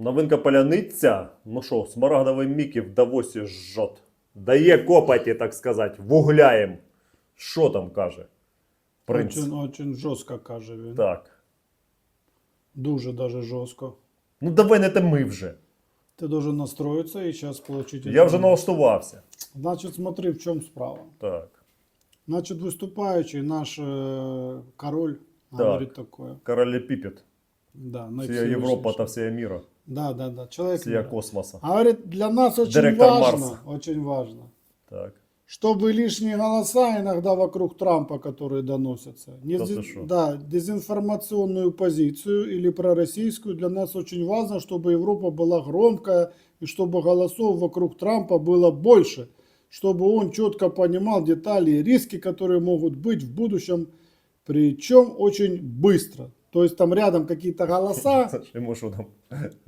Новинка поляниця. Ну що, смарагдовий Мікі в Давосі жжот. Дає копоті, так сказати, вугляєм. Що там каже? Принц. Очень, очень жорстко каже він. Так. Дуже даже жорстко. Ну давай не теми вже. Ти должен настроїтися і зараз получить. Я вже налаштувався. Значить, смотри, в чому справа. Так. Значить, виступаючий наш е, король говорить такое. Королі Піпіт. Да, Вся. Європа та вся міра. Да, да, да. Человек мира. космоса. Говорит, для нас очень Директор важно, Марса. очень важно, Так. чтобы лишние голоса иногда вокруг Трампа, которые доносятся, не Да шо? да, дезинформационную позицию или пророссийскую, для нас очень важно, чтобы Европа была громкая и чтобы голосов вокруг Трампа было больше, чтобы он четко понимал детали и риски, которые могут быть в будущем, причем очень быстро. То есть там рядом какие-то голоса, Йому що там?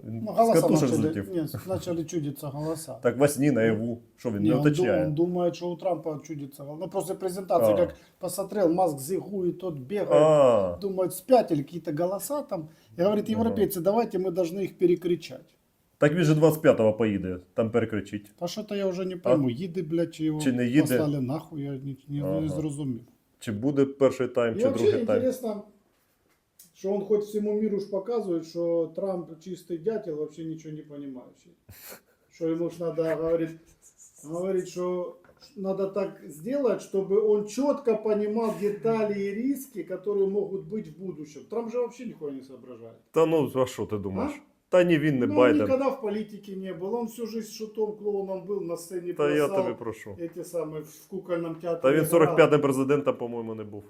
ну, З голоса катушек начали, злетів. нет, начали чудиться голоса. Так во сні наяву. Що він Не, не он, ду- уточняє? он думает, что у Трампа чудится. Ну, после презентации, А. как посмотрел, Маск зигует, тот бегает, А, думает, спятили какие-то голоса там. И говорит, европейцы, давайте мы должны их перекричать. так він же 25-го поїде, там перекричить. А что-то я уже не пойму, їде, блядь, чи його Чи не їде? послали нахуй, я не, не, Ага. не зрозумів. Чи буде перший тайм, И чи вообще другий тайм. интересно, что он хоть всему миру ж показывает, что Трамп чистый дятел, вообще ничего не понимающий. Что ему ж надо, говорит, говорит, что надо так сделать, чтобы он четко понимал детали и риски, которые могут быть в будущем. Трамп же вообще нихуя не соображает. Та ну, а що ти думаєш? А? Та ні, він не Ну, он Байден. никогда в политике не был. Он всю жизнь шутом, клоуном был, на сцене Та я плясал. тобі прошу. Эти самые в кукольном театре. Та він играл. 45-м президентом, по-моєму, не був.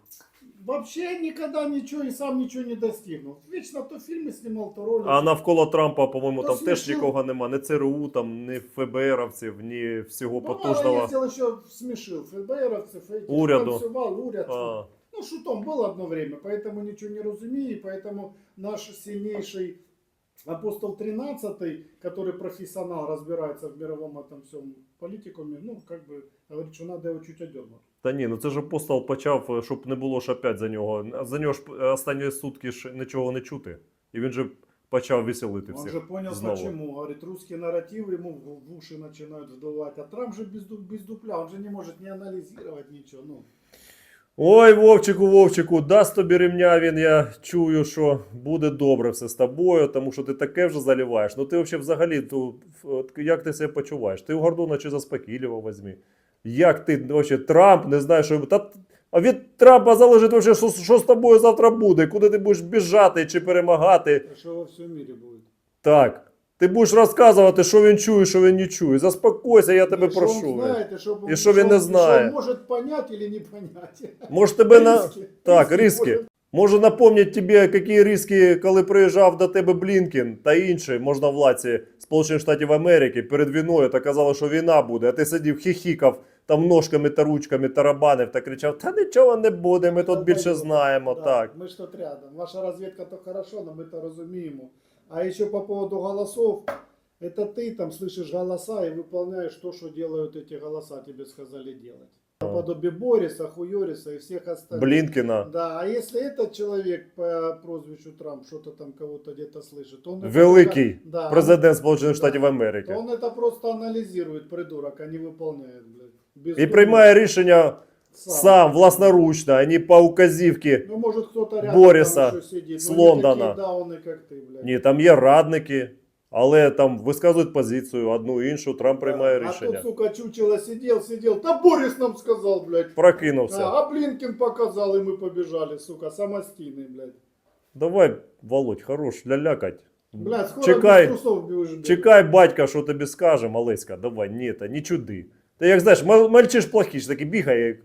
Вообще никогда ничего и сам ничего не достигнул. Вечно то фильмы снимал, то ролики. А навколо Трампа, по-моєму, Та там теж смішно. нікого нема. Ні ЦРУ, там, ні ФБРовців, ні всього Ну, потужного. мало ездил еще смешил ФБРовцев, этих, Уряду. танцевал, уряд. А, Ну, шутом был одно время, поэтому ничего не разумею, поэтому наш сильнейший апостол 13, который профессионал, разбирается в мировом этом всем политикуме, ну, как бы говорит, что надо его чуть одернуть. Та ні, ну це ж апостол почав, щоб не було ж опять за нього. За нього ж е, останні сутки ж нічого не чути. І він же почав веселити Он Він же понял знову. почему. Говорит, русські наратив ему в уші уши начинают вдувать. А Трамп же без, без дупля, он же не может не аналізувати ничего. Ну, Ой, Вовчику, Вовчику, дасть тобі ремня, він я чую, що буде добре все з тобою, тому що ти таке вже заливаєш. Ну ти взагалі, взагалі то, як ти себе почуваєш? Ти у Гордона чи заспокійливо візьми. Як ти вообще, Трамп не знаєш, що та, а від Трампа залежить вообще, що, що з тобою завтра буде, куди ти будеш біжати чи перемагати. а что во всем мире будет? Так. Ти будеш розказувати, що він чує, що він не чує. Заспокойся, я тебе прошу. и что, он- И что он не что он может понять или не понять. Може тебе на. Риски. Так, Риски. Можу напомнити тобі, які риски, коли приїжджав до тебе Блінкін та інші можновладці Сполучених Штатів Америки перед війною та казали, що війна буде, а ти сидів, хіхікав там ножками та ручками тарабанив та кричав: Та нічого не буде, ми тут більше знаємо. Так. Мы ж тут рядом. Ваша разведка то хорошо, но мы то разумеем. А еще по поводу голосов. Это ты там слышишь голоса и выполняешь то, что делают эти голоса, тебе сказали делать. Наподобие Бориса, Хуйориса и всех остальных. Блінкіна. Да, а если этот человек по прозвищу Трамп что-то там кого-то где-то слышит, он это Великий только- да, президент Сполучених Да. Штатів Америки. то он это просто анализирует, придурок, а не выполняет, блядь. Без І думы. приймає рішення Сам. сам власноручно, а не по указівки. Ну, может, кто-то рядом Бориса там еще сидит. с но не Лондона. такие дауны, как ты, блядь. Ні, там є радники, але там висказують позицію одну іншу, Трамп приймає Да. А рішення. тут, сука, чучело сидел, сидел. Да Борис нам сказал, блядь. Прокинувся. А, а Блинкин показал, и мы побежали, сука, самостийный, блядь. Давай, Володь, хорош, лялякать. Блядь, скоро чекай, без трусов будешь бегать. чекай, батька, що тобі скаже, Малеська. Давай, ні, та не чуди. Ти як знаєш, мал- мальчиш плохіш, такий бігає,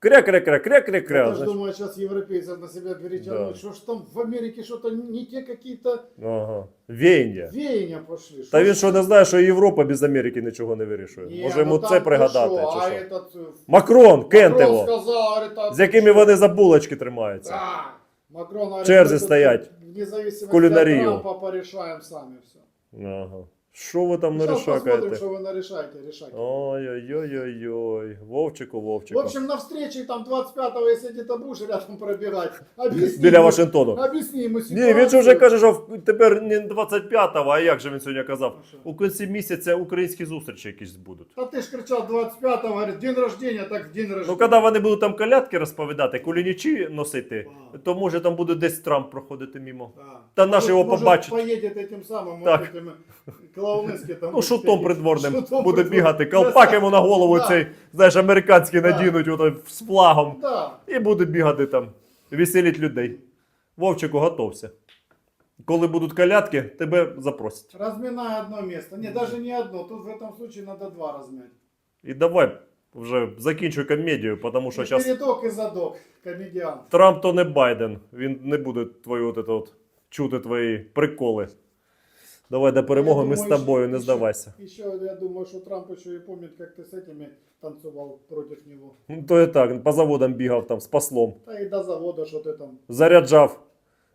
кря-кря-кря, кря-кря-кря. Я ж знаєш. думаю, сейчас европейцев на себя перетянуть. Да. Что ж там в Америке что-то не те какие-то Ага. Веяння. веяния пошли. Та Шо він ж- що не знає, що Європа без Америки нічого не вирішує. Не, Може ну йому там це ты пригадати, шо, чи а що? этот, э, Макрон, Макрон Кентево, сказал, говорит, а з ты якими шо? вони за булочки тримаються. Да. Макрон говорит, черзі мы тут стоять Вне зависимости кулинарию. от Трампа порешаем сами все. Ага. Що ви там Сейчас посмотрим, нарішакаєте? что вы нарешаете, решайте. Ой-ой-ой-ой-ой. Вовчику, В Вовчику. общем, на встрече там 25-го, если где-то будешь рядом пробегать, объясни. Біля ему- Вашингтону. Объясни ему Ні, ситуацию. він же вже каже, що в- тепер не 25-го, а як же він сьогодні казав? А що? У кінці місяця українські зустрічі якісь будуть. А ты ж кричал 25-го, говорит, день рождения, так день рождения. Ну, коли вони будуть там колядки розповідати, кулінічі носити, А. то може там буде десь Трамп проходити мимо. Да. Та наш його Может, побачить. поедет этим самым, Так. вот этим клоунески там. Ну, шутом придворним Шутом буде придворним. бігати, колпак йому на голову Да. цей, знаєш, американський Да. надінуть ото з флагом. Да. І буде бігати там, веселіть людей. Вовчику, готовся. Коли будуть колядки, тебе запросять. Разминай одно место. Не, даже не одно. Тут в этом случае надо два размять. І давай вже закінчуй комедію, тому що И зараз передок и задок. Комедиант. Трамп то не Байден. Він не буде твою от это от, чути твої приколи. Давай до перемоги, Я ми з думаю, тобою, что не еще- здавайся. Еще, я думаю, что Трамп еще и помнит, как ты с этими танцевал против него. Ну, То і так, по заводам бігав там з послом. Да и до завода, что ты там. заряджав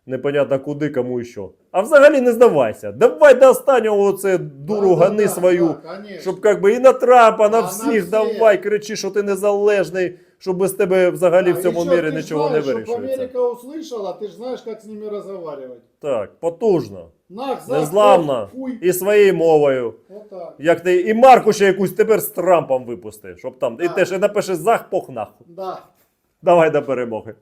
непонятно куди, кому і що. А взагалі не здавайся. Давай до останнього оце дуру Да, да, гани да, свою. да, конечно. Щоб як би і на Трампа, на А, на всіх всіх. давай, кричи, що ти незалежний, щоб без тебе взагалі Да, в цьому еще мірі ты ж нічого не знаешь, чтоб вирішується. Америка услышала, ты же знаешь, как с ними разговаривать. Так, потужно, Нах, зах, незламно ох, Хуй. і своєю мовою. Вот так. Як ти і Марку ще якусь тепер з Трампом випусти, щоб там. І Так. теж і напиши зах пох нахуй. Да. Давай до перемоги.